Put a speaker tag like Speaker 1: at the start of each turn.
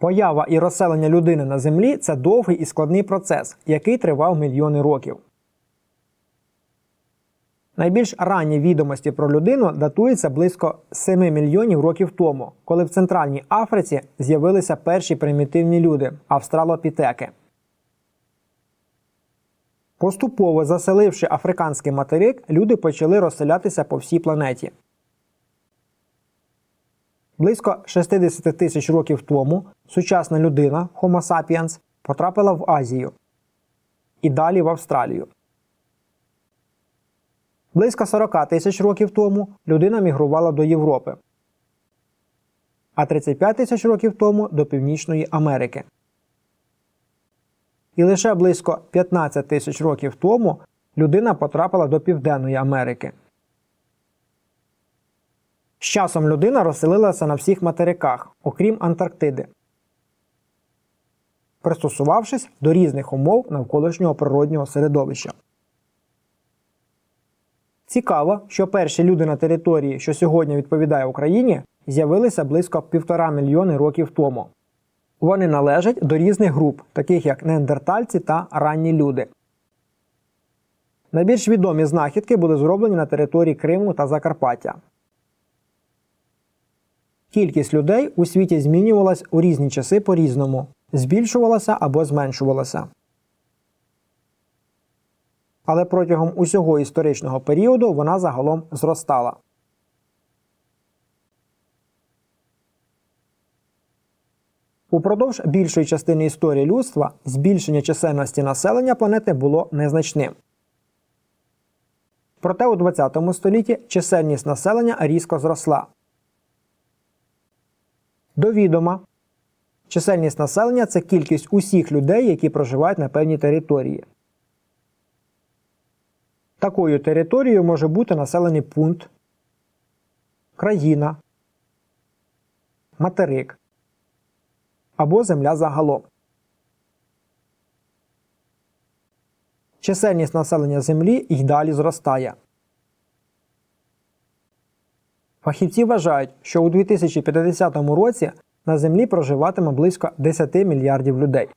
Speaker 1: Поява і розселення людини на землі це довгий і складний процес, який тривав мільйони років. Найбільш ранні відомості про людину датуються близько 7 мільйонів років тому, коли в Центральній Африці з'явилися перші примітивні люди австралопітеки. Поступово заселивши африканський материк, люди почали розселятися по всій планеті. Близько 60 тисяч років тому сучасна людина Homo sapiens потрапила в Азію і далі в Австралію. Близько 40 тисяч років тому людина мігрувала до Європи, а 35 тисяч років тому до Північної Америки. І лише близько 15 тисяч років тому людина потрапила до Південної Америки. З часом людина розселилася на всіх материках, окрім Антарктиди, пристосувавшись до різних умов навколишнього природнього середовища. Цікаво, що перші люди на території, що сьогодні відповідає Україні, з'явилися близько півтора мільйони років тому. Вони належать до різних груп, таких як неандертальці та ранні люди. Найбільш відомі знахідки були зроблені на території Криму та Закарпаття. Кількість людей у світі змінювалась у різні часи по-різному, збільшувалася або зменшувалася. Але протягом усього історичного періоду вона загалом зростала. Упродовж більшої частини історії людства збільшення чисельності населення планети було незначним. Проте у ХХ столітті чисельність населення різко зросла. До відома, чисельність населення це кількість усіх людей, які проживають на певній території. Такою територією може бути населений пункт, країна, материк або земля загалом. Чисельність населення Землі й далі зростає. Фахівці вважають, що у 2050 році на Землі проживатиме близько 10 мільярдів людей.